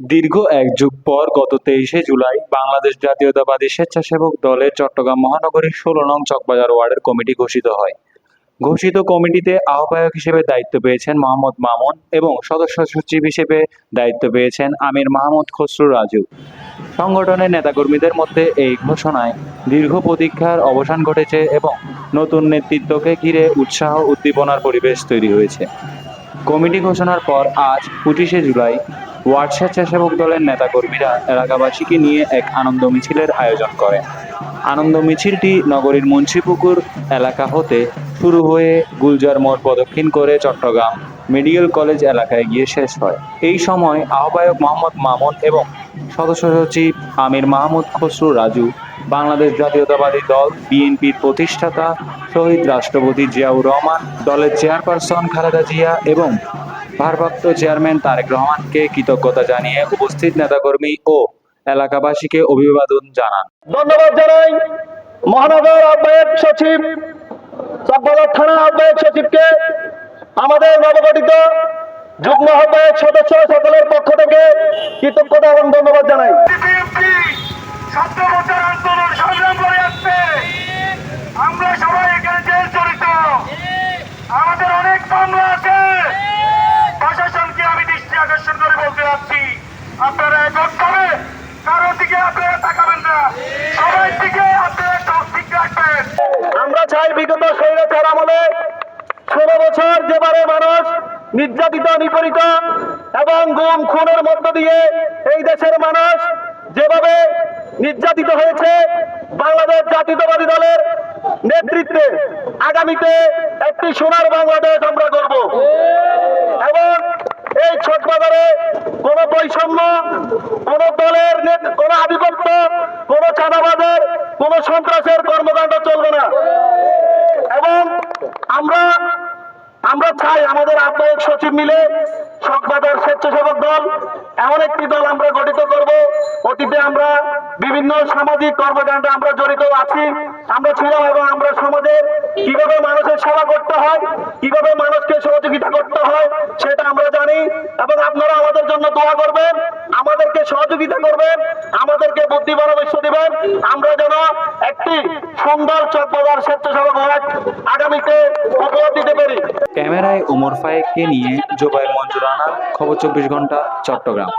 দীর্ঘ এক যুগ পর গত তেইশে জুলাই বাংলাদেশ জাতীয়তাবাদী স্বেচ্ছাসেবক দলের চট্টগ্রাম মহানগরীর ষোলো নং চকবাজার ওয়ার্ডের কমিটি ঘোষিত হয়। ঘোষিত কমিটিতে আহ্বায়ক হিসেবে দায়িত্ব পেয়েছেন মোহাম্মদ মামুন এবং সদস্য সচিব হিসেবে দায়িত্ব পেয়েছেন আমির মাহমুদ খসরু রাজু। সংগঠনের নেতাকর্মীদের মধ্যে এই ঘোষণায় দীর্ঘ প্রতীক্ষার অবসান ঘটেছে এবং নতুন নেতৃত্বকে ঘিরে উৎসাহ উদ্দীপনার পরিবেশ তৈরি হয়েছে। কমিটি ঘোষণার পর আজ পঁচিশে জুলাই ওয়ার্ড স্বেচ্ছাসেবক দলের নেতাকর্মীরা এলাকাবাসীকে নিয়ে এক আনন্দ মিছিলের আয়োজন করেন। আনন্দ মিছিলটি নগরীর মুন্সিপুকুর এলাকা হতে শুরু হয়ে গুলজার মোড় প্রদক্ষিণ করে চট্টগ্রাম মেডিকেল কলেজ এলাকায় গিয়ে শেষ হয়। এই সময় আহ্বায়ক মোহাম্মদ মামুন এবং সদস্য সচিব আমির মাহমুদ খসরু রাজু, বাংলাদেশ জাতীয়তাবাদী দল, বিএনপির প্রতিষ্ঠাতা, শহীদ রাষ্ট্রপতি জিয়াউর রহমান, দলের চেয়ারপারসন খালেদা জিয়া এবং ভারপ্রাপ্ত চেয়ারম্যান তারেক রহমানকে কৃতজ্ঞতা জানিয়ে উপস্থিত নেতাকর্মী ও এলাকাবাসীকে অভিবাদন জানান। ধন্যবাদ জানাই মহানগর আহ্বায়ক সচিব, চকবাজার থানা আহ্বায়ক সচিবকে, আমাদের নবগঠিত যুগ্ম আহ্বায়ক সদস্য সকলের পক্ষ থেকে কৃতজ্ঞতা এবং ধন্যবাদ জানাই। স্বৈরাচার আমলে ষোলো বছর যেবারে মানুষ নির্যাতিত, নিপীড়িত এবং গুম, খুনের মধ্য দিয়ে এই দেশের মানুষ যেভাবে নির্যাতিত হয়েছে, বাংলাদেশ জাতীয়তাবাদী দলের নেতৃত্বে আগামীতে একটি সোনার বাংলাদেশ আমরা করব এবং এই ছোট বাজারে কোনো বৈষম্য, কোন দলের কোনো আধিপত্য, কোন চাঁদাবাজের, কোন সন্ত্রাসের কর্মকাণ্ড চলবে না। এবং আমরা আমরা চাই আমাদের আহ্বায়ক সচিব মিলে সকবাজার স্বেচ্ছাসেবক দল, এমন একটি দল আমরা গঠিত করব। অতীতে আমরা বিভিন্ন সামাজিক কর্মকাণ্ডে আমরা জড়িত আছি। আমরা ছিলাম এবং আমরা সমাজের কীভাবে মানুষের সেবা করতে হয়, কীভাবে মানুষকে সহযোগিতা করতে হয়, সেটা আমরা জানি। এবং আপনারা আমাদের জন্য দোয়া করবেন, আমাদেরকে সহযোগিতা করবেন, আমাদেরকে বুদ্ধি পরামর্শ দিবেন। আমরা যেন আগামীতে ক্যামেরায় ওমর ফায়েককে নিয়ে জোবাইল মঞ্জুর রানা খবর চব্বিশ ঘণ্টা চট্টগ্রাম।